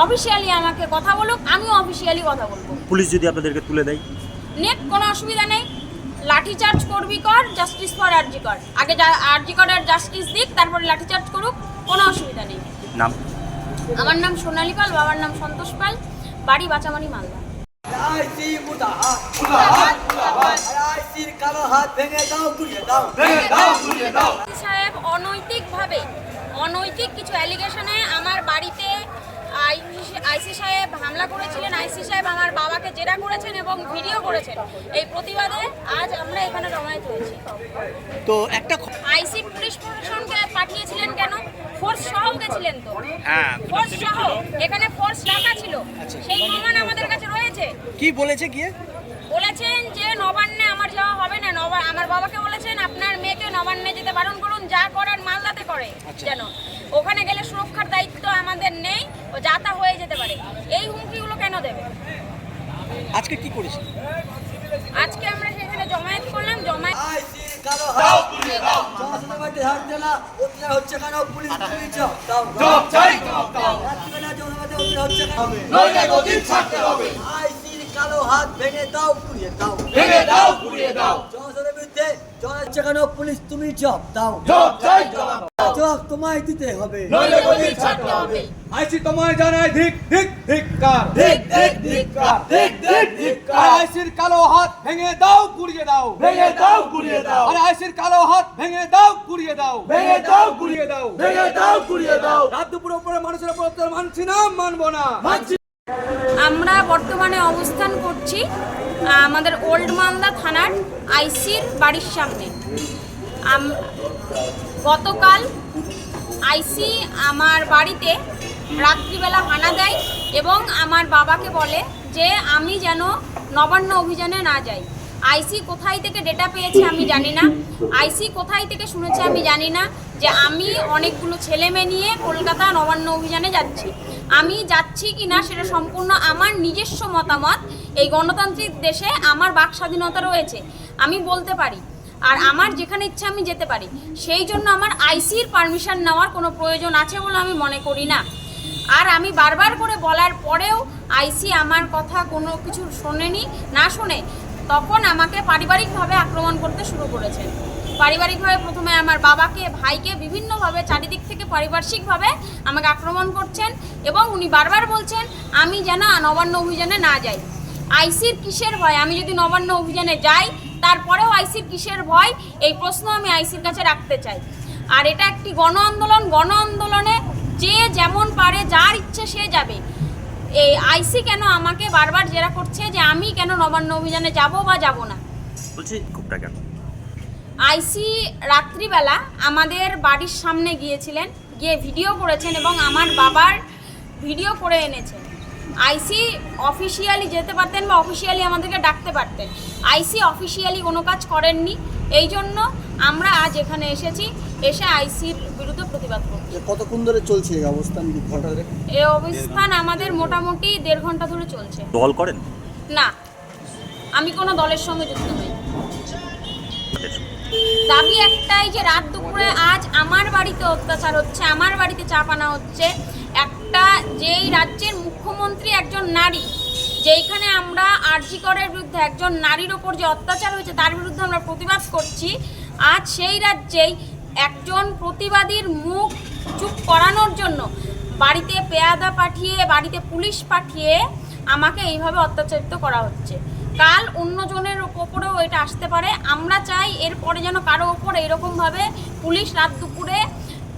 Officially আমাকে কথা বলুক আমিও অফিসিয়ালি কথা বলব। পুলিশ যদি আপনাদেরকে তুলে দেয়? নেট কোনো অসুবিধা নেই। লাঠিচার্জ করবি কর জাস্টিস ফর আরজি কর। আগে আরজি করের জাস্টিস দিক তারপরে লাঠিচার্জ করুক কোনো অসুবিধা নেই। নাম? আমার নাম সোনালী পাল বাবার নাম সন্তোষ পাল বাড়ি বাঁচামানি মালদা। আইসি মুদাহাত মুদাহাত মুদাহাত আইসির কালো হাত ভেঙে দাও গুড়িয়ে দাও ভেঙে দাও গুড়িয়ে দাও। সাহেব অনৈতিকভাবে অনৈতিক কিছু অ্যালিগেশনে আমার বাড়িতে আইসি সাহেব হামলা করেছিলেন আইসি সাহেব আমার বাবাকে জেরা করেছেন এবং ভিডিও করেছেন। এই প্রতিবাদে আজ আমরা এখানে জমায়েত হয়েছি। তো একটা আইসি পুলিশ প্রশাসনকে পাঠিয়েছিলেন কেন? ফোর্স সহ গেছিলেন তো? হ্যাঁ ফোর্স সহ। এখানে ফোর্স রাখা ছিল। সেই প্রমাণ আমাদের কাছে রয়েছে। কি বলেছে গিয়ে? বলেছেন যে নবান্নে আমার যাওয়া হবে না। নবা আমার বাবাকে বলেছেন আপনার মেয়েকে নবান্নে যেতে বারণ করুন। যা করার মালদাতে করে যেন। ওখানে গেলে সুরক্ষার দায়িত্ব আমাদের নেই। যাতা হয়ে যেতে পারে। এই হুমকিগুলো কেন দেবে? আজকে কি করেছে আজকে আমরা সেখানে জমায়েত করলাম জমায়েত হচ্ছে কেন পুলিশ হচ্ছে হবে কালো হাত ভেঙে দাও গুড়িয়ে দাও ভেঙে দাও গুড়িয়ে দাও জনসনের বিরুদ্ধে জন হচ্ছে কেন পুলিশ তুমি জব দাও জব চাই জব তোমায় দিতে হবে। নইলে ছাড়তে হবে। আইসি তোমায় জানায় ধিক ধিক ধিক্কার। দেখ দেখ দেখ দেখ আর আইসির কালো হাত ভেঙে দাও গুড়িয়ে দাও। ভেঙে দাও গুড়িয়ে দাও। আর আইসির কালো হাত ভেঙে দাও গুড়িয়ে দাও। ভেঙে দাও গুড়িয়ে দাও। ভেঙে দাও গুড়িয়ে দাও। রাত দুপুর উপরে মানুষের উপর অত্যাচার মানছি না মানবো না। মানছি আমরা বর্তমানে অবস্থান করছি আমাদের ওল্ড মালদা থানার আইসির বাড়ির সামনে। আম- গতকাল আইসি আমার বাড়িতে রাত্রিবেলা হানা দেয় এবং আমার বাবাকে বলে যে আমি যেন নবান্ন অভিযানে না যাই। আইসি কোথায় থেকে ডেটা পেয়েছে আমি জানি না। আইসি কোথায় থেকে শুনেছে আমি জানি না যে আমি অনেকগুলো ছেলে মেয়ে নিয়ে কলকাতা নবান্ন অভিযানে যাচ্ছি। আমি যাচ্ছি কি না সেটা সম্পূর্ণ আমার নিজস্ব মতামত। এই গণতান্ত্রিক দেশে আমার বাক স্বাধীনতা রয়েছে। আমি বলতে পারি আর আমার যেখানে ইচ্ছা আমি যেতে পারি। সেই জন্য আমার আইসির পারমিশন নেওয়ার কোনো প্রয়োজন আছে বলে আমি মনে করি না। আর আমি বারবার করে বলার পরেও আইসি আমার কথা কোনো কিছু শোনেনি, না শোনে, তখন আমাকে পারিবারিকভাবে আক্রমণ করতে শুরু করেছেন পারিবারিকভাবে প্রথমে আমার বাবাকে, ভাইকে বিভিন্নভাবে চারিদিক থেকে পারিপার্শ্বিকভাবে আমাকে আক্রমণ করছেন এবং উনি বারবার বলছেন, আমি যেন নবান্ন অভিযানে না যাই। আইসির কিসের ভয়? আমি যদি নবান্ন অভিযানে যাই তারপরেও আইসির কিসের ভয়? এই প্রশ্ন আমি আইসির কাছে রাখতে চাই। আর এটা একটি গণ আন্দোলন। গণ আন্দোলনে যে যেমন পারে যার ইচ্ছে সে যাবে। এই আইসি কেন আমাকে বারবার জেরা করছে যে আমি কেন নবান্ন অভিযানে যাব বা যাব না? বলছি খুবটা কেন? আইসি রাত্রিবেলা আমাদের বাড়ির সামনে গিয়েছিলেন গিয়ে ভিডিও করেছেন এবং আমার বাবার ভিডিও করে এনেছেন। আইসি অফিসিয়ালি যেতে পারতেন বা অফিসিয়ালি আমাদেরকে ডাকতে পারতেন। আইসি অফিসিয়ালি কোনো কাজ করেননি। এই জন্য আমরা আজ এখানে এসেছি এসে আইসির বিরুদ্ধে প্রতিবাদ করব। কতক্ষণ ধরে চলছে এই অবস্থান ঘণ্টা ধরে? এই অবস্থান আমাদের মোটামুটি দেড় ঘণ্টা ধরে চলছে। দল করেন? না আমি কোনো দলের সঙ্গে যুক্ত নই। আপনাদের? দাবি একটাই যে রাত দুপুরে আজ আমার বাড়িতে অত্যাচার হচ্ছে, আমার বাড়িতে চাপ আনা হচ্ছে। একটা যেই রাজ্যের মুখ্যমন্ত্রী একজন নারী, যেইখানে আমরা আরজি করের বিরুদ্ধে একজন নারীর ওপর যে অত্যাচার হয়েছে, তার বিরুদ্ধে আমরা প্রতিবাদ করছি। আজ সেই রাজ্যেই একজন প্রতিবাদীর মুখ চুপ করানোর জন্য বাড়িতে পেয়াদা পাঠিয়ে, বাড়িতে পুলিশ পাঠিয়ে আমাকে এইভাবে অত্যাচারিত করা হচ্ছে। কাল অন্যজনের ওপরেও এটা আসতে পারে। আমরা চাই এরপরে যেন কারও ওপর এরকমভাবে পুলিশ রাত দুপুরে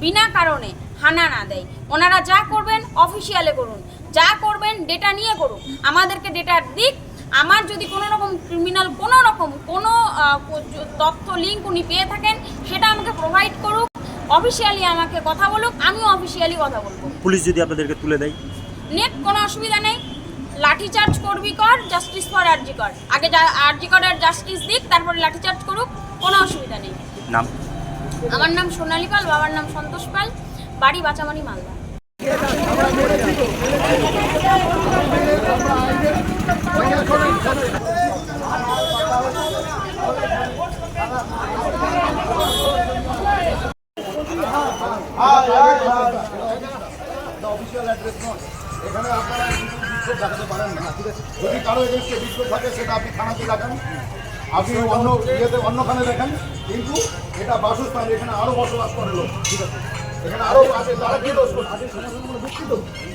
বিনা কারণে হানা না দেয়। ওনারা যা করবেন অফিসিয়ালে করুন যা করবেন ডেটা নিয়ে করুন আমাদেরকে ডেটার দিক। আমার যদি কোনো রকম ক্রিমিনাল কোনো রকম কোনো তথ্য লিঙ্ক উনি পেয়ে থাকেন সেটা আমাকে প্রোভাইড করুক অফিসিয়ালি আমাকে কথা বলুক আমিও অফিসিয়ালি কথা বলব। পুলিশ যদি আপনাদেরকে তুলে দেয়? নেট কোনো অসুবিধা নেই। লাঠিচার্জ করবি কর জাস্টিস ফর আরজি কর। আগে আরজি করের জাস্টিস দিক তারপরে লাঠিচার্জ করুক কোনো অসুবিধা নেই। নাম? আমার নাম সোনালী পাল বাবার নাম সন্তোষ পাল বাড়ি বাঁচামারি মালদা। এখানে আপনারা যদি কারও এগেনস্টে বিক্ষোভ থাকে, সেটা আপনি থানাতে রাখেন। আপনি অন্য ইয়েতে অন্যখানে দেখেন কিন্তু এটা বাসস্থান, এখানে আরও বসবাস করে লোক। ঠিক আছে? এখানে আরও আছে তারা কি দোষ করছে? দুঃখিত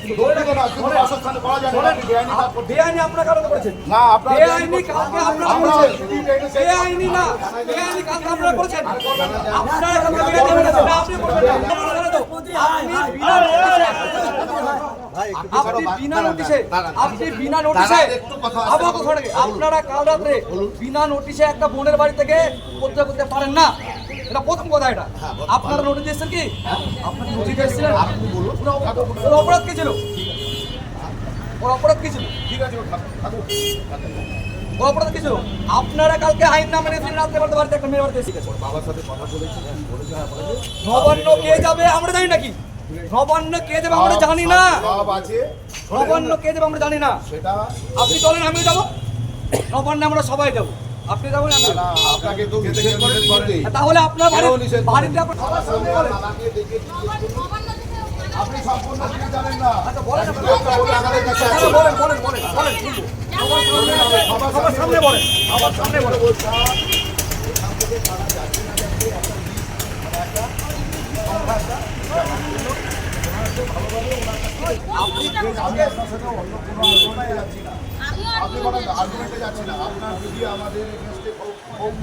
দুঃখিত না কিন্তু বাসস্থানে পাওয়া যায় না। বেআইনি কাজ করছেন। বেআইনি আপনার কারণে করেছেন না আপনারা বেআইনি কালকে আপনারা আমরা করেছেন বেআইনি না বেআইনি কালকে আপনারা করেছেন? আপনারা কালকে বেআইনি করেছেন আপনি করবেন না আপনি বিনা নোটিশে আপনি বিনা নোটিশে আপনি বিনা নোটিশে আমার কথা শোনেন, আপনারা কাল রাত্রে বিনা নোটিশে একটা বোনের বাড়ি থেকে করতে করতে পারেন না? এটা প্রথম কথা এটা। আপনারা নোটিশ দিয়েছেন কি? আপনারা নোটিশ দিয়েছিলেন ওর অপরাধ কি ছিল? ওর অপরাধ কি ছিল? ঠিক আছে। ওর অপরাধ কি ছিল? আপনারা কালকে আইন না মেনে দিন রাত্রে বাড়িতে বাড়িতে একটা মেয়ের বাড়িতে এসে গেছে বাবার সাথে কথা বলেছি হ্যাঁ নবান্ন কে যাবে আমরা জানি নাকি নবান্ন কে যাবে আমরা জানি না। নবান্ন কে যাবে আমরা জানি না। সেটা আপনি চলেন আমিও যাব। নবান্নে আমরা সবাই যাব। আপনি যাবেন না আপনাকে তো নিষেধ করে। তাহলে আপনার বাড়ি বাড়িতে আপনার বাবার সামনে করুন। আপনি সম্পূর্ণ কিছু জানেন না আচ্ছা, বলেন, কাছে। আচ্ছা, বলেন বলেন বলেন বলেন সবার সামনে বলেন সবার সামনে বলেন আমি আপনার সাথে অন্য কোনো আলোচনায় যাচ্ছি না আপনি কোনো আর্গুমেন্টে যাচ্ছি না। আপনার যদি আমাদের এগেনস্টে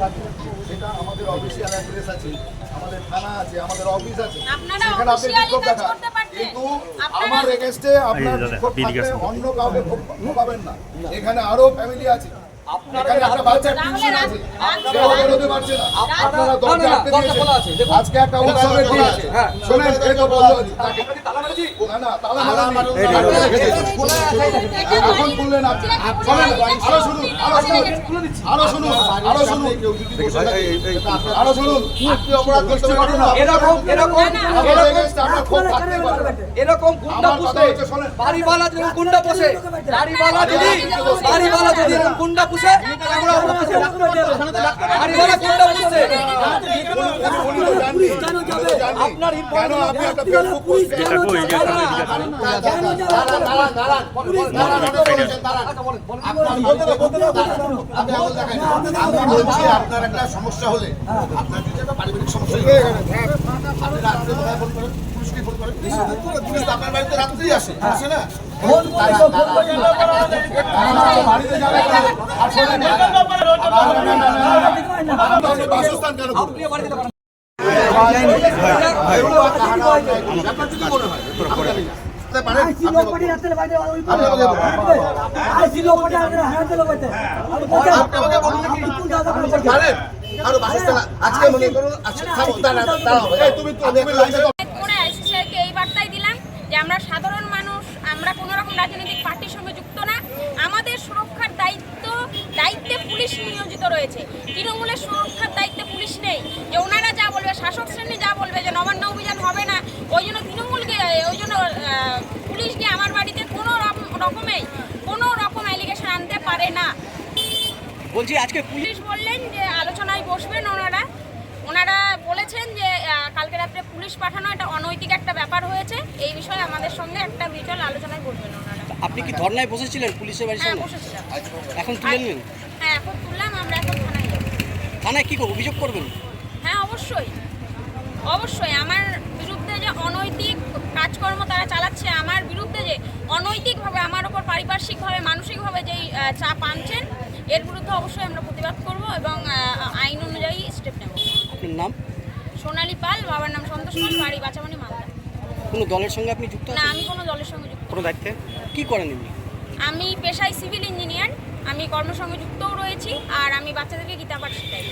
থাকে সেটা আমাদের অফিসিয়াল অ্যাড্রেস আছে আমাদের থানা আছে আমাদের অফিস আছে সেখানে আপনি officially বিক্ষোভ দেখান। কিন্তু আমার এগেনস্টে আপনার। অন্য কাউকে ঢোকাবেন না। এখানে আরও ফ্যামিলি আছে। আজকে একটা উৎসবের দিন হ্যাঁ। শোনেন এই বন্ধ। এখন খুললেন আরও শুনুন আরও শুনুন। আরও শুনুন আরও শুনুন। এরকম গুন্ডা পুষে বাড়িওয়ালা যদি গুন্ডা পুষে বাড়িওয়ালা যদি বাড়িওয়ালা যদি গুন্ডা পুষে আপনার কেন আপনি একটা ফেসবুক পোস্ট এটা কই এই যে সামনে দিকে আসুন। আমি বলছি আপনার একটা সমস্যা হলে আপনার যদি একটা পারিবারিক সমস্যা আপনি রাত্রে কোথায় ফোন করেন? পুলিশকে ফোন করেন? পুলিশ আপনার বাড়িতে রাত্রেই আসে আসে না। যাবে বাসস্থান কেন এই, দিলাম যে আমরা সাধারণ মানুষ আমরা কোনো রকম রাজনৈতিক পার্টির সঙ্গে যুক্ত না আমাদের সুরক্ষার দায়িত্ব দায়িত্বে পুলিশ নিয়োজিত রয়েছে। তৃণমূলের সুরক্ষার দায়িত্বে শাসক শ্রেণি যা বলবে যে নবান্ন অভিযান হবে না ওই জন্য তৃণমূলকে ওই জন্য আহ, পুলিশকে আমার বাড়িতে কোনো রকম- রকমেই কোনো রকম অ্যালিগেশন আনতে পারে না। বলছি আজকে পুলিশ পুলিশ বললেন যে আলোচনায় বসবেন ওনারা। ওনারা বলেছেন যে কালকে রাত্রে পুলিশ পাঠানো এটা অনৈতিক একটা ব্যাপার হয়েছে। এই বিষয়ে আমাদের সঙ্গে একটা মিউচুয়াল আলোচনায় বসবেন ওনারা। আপনি কি ধর্নায় বসেছিলেন পুলিশের বাড়ির হ্যাঁ সামনে এখন তুলে নিলেন? হ্যাঁ এখন তুললাম আমরা এখন থানায় যাব। থানায় কি করব? অভিযোগ করবেন? হ্যাঁ অবশ্যই। অবশ্যই আমার বিরুদ্ধে যে অনৈতিক কাজকর্ম তারা চালাচ্ছে আমার বিরুদ্ধে যে অনৈতিকভাবে আমার ওপর পারিপার্শ্বিকভাবে মানসিকভাবে যেই চাপ আনছেন এর বিরুদ্ধে অবশ্যই আমরা প্রতিবাদ করব এবং আইন অনুযায়ী স্টেপ নেব। নাম? সোনালী পাল বাবার নাম সন্তোষ পাল বাড়ি বাঁচামানি মালদা। কোনো দলের সঙ্গে আপনি যুক্ত না আমি কোনো দলের সঙ্গে যুক্ত কোনো দায়িত্বে? কি করেন এমনি? আমি পেশায় সিভিল ইঞ্জিনিয়ার আমি কর্মসঙ্গে যুক্তও রয়েছি আর আমি বাচ্চাদেরকে গীতা পাঠ শেখাই।